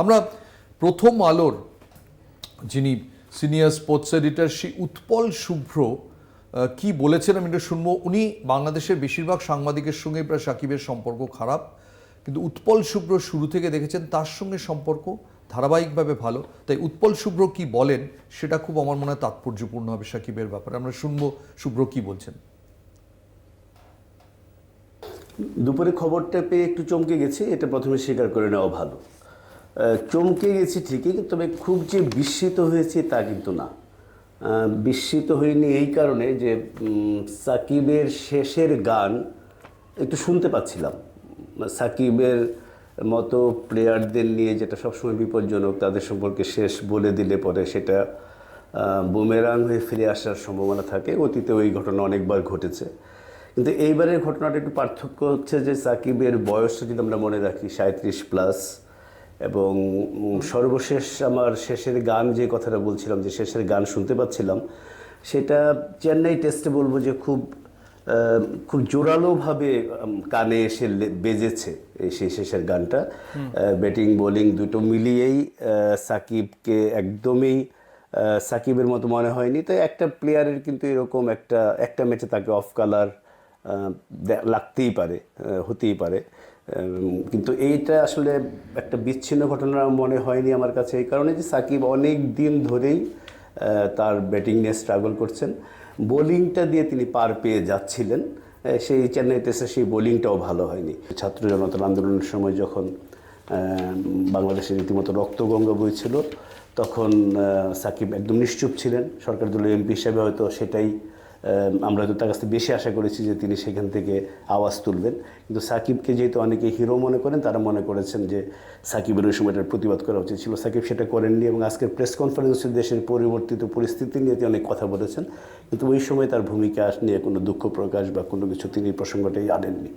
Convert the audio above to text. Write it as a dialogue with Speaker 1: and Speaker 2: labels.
Speaker 1: আমরা প্রথম আলোর যিনি senior sports editor Shri Utpal Shubhra কি বলেছেন আমি এটা শুনব। উনি বাংলাদেশের বেশিরভাগ সাংবাদিকের সঙ্গে প্রায় সাকিবের সম্পর্ক খারাপ, কিন্তু উৎপল শুভ্র শুরু থেকে দেখেছেন তার সঙ্গে সম্পর্ক ধারাবাহিকভাবে ভালো। তাই উৎপল শুভ্র কি বলেন, সেটা খুব আমার মনে হয় তাৎপর্যপূর্ণ হবে সাকিবের ব্যাপারে। আমরা শুনব শুভ্র কি বলছেন।
Speaker 2: দুপুরে খবরটা পেয়ে একটু চমকে গেছি, এটা প্রথমে স্বীকার করে নেওয়া ভালো। চমকে গেছি ঠিকই তবে খুব যে বিস্মিত হয়েছি তা কিন্তু না। বিস্মিত হইনি এই কারণে যে সাকিবের শেষের গান একটু শুনতে পাচ্ছিলাম। সাকিবের মতো প্লেয়ারদের নিয়ে যেটা সবসময় বিপজ্জনক, তাদের সম্পর্কে শেষ বলে দিলে পরে সেটা বুমেরাং হয়ে ফিরে আসার সম্ভাবনা থাকে, অতীতে ওই ঘটনা অনেকবার ঘটেছে। কিন্তু এইবারের ঘটনাটা একটু পার্থক্য হচ্ছে যে, সাকিবের বয়সটা যদি আমরা মনে রাখি সাঁত্রিশ প্লাস এবং সর্বশেষ আমার শেষের গান যে কথাটা বলছিলাম যে শেষের গান শুনতে পাচ্ছিলাম সেটা চেন্নাই টেস্টে বলব যে খুব খুব জোরালোভাবে কানে এসে বেজেছে এই সেই শেষের গানটা। ব্যাটিং বোলিং দুটো মিলিয়েই সাকিবকে একদমই সাকিবের মতো মনে হয়নি। তো একটা প্লেয়ারের কিন্তু এরকম একটা একটা ম্যাচে তাকে অফ কালার লাগতেই পারে হতেই পারে। কিন্তু এইটা আসলে একটা বিচ্ছিন্ন ঘটনা মনে হয়নি আমার কাছে এই কারণে যে সাকিব অনেক দিন ধরেই তার ব্যাটিং নিয়ে স্ট্রাগল করছেন। বোলিংটা দিয়ে তিনি পার পেয়ে যাচ্ছিলেন। সেই চেন্নাই টেস্টে সেই বোলিংটাও ভালো হয়নি। ছাত্র জনতার আন্দোলনের সময় যখন আহ, বাংলাদেশের রীতিমতো রক্তগঙ্গা বইছিল তখন সাকিব একদম নিশ্চুপ ছিলেন। সরকার দলের এমপি হিসাবে হয়তো সেটাই আমরা হয়তো তার কাছ থেকে বেশি আশা করেছি যে তিনি সেখান থেকে আওয়াজ তুলবেন। কিন্তু সাকিবকে যেহেতু অনেকে হিরো মনে করেন, তারা মনে করেছেন যে সাকিবের ওই সময়টার প্রতিবাদ করা উচিত ছিল। সাকিব সেটা করেননি এবং আজকের প্রেস কনফারেন্সে দেশের পরিবর্তিত পরিস্থিতি নিয়ে তিনি অনেক কথা বলেছেন। কিন্তু ওই সময় তার ভূমিকা নিয়ে কোনো দুঃখ প্রকাশ বা কোনো কিছু তিনি প্রসঙ্গটাই আনেননি।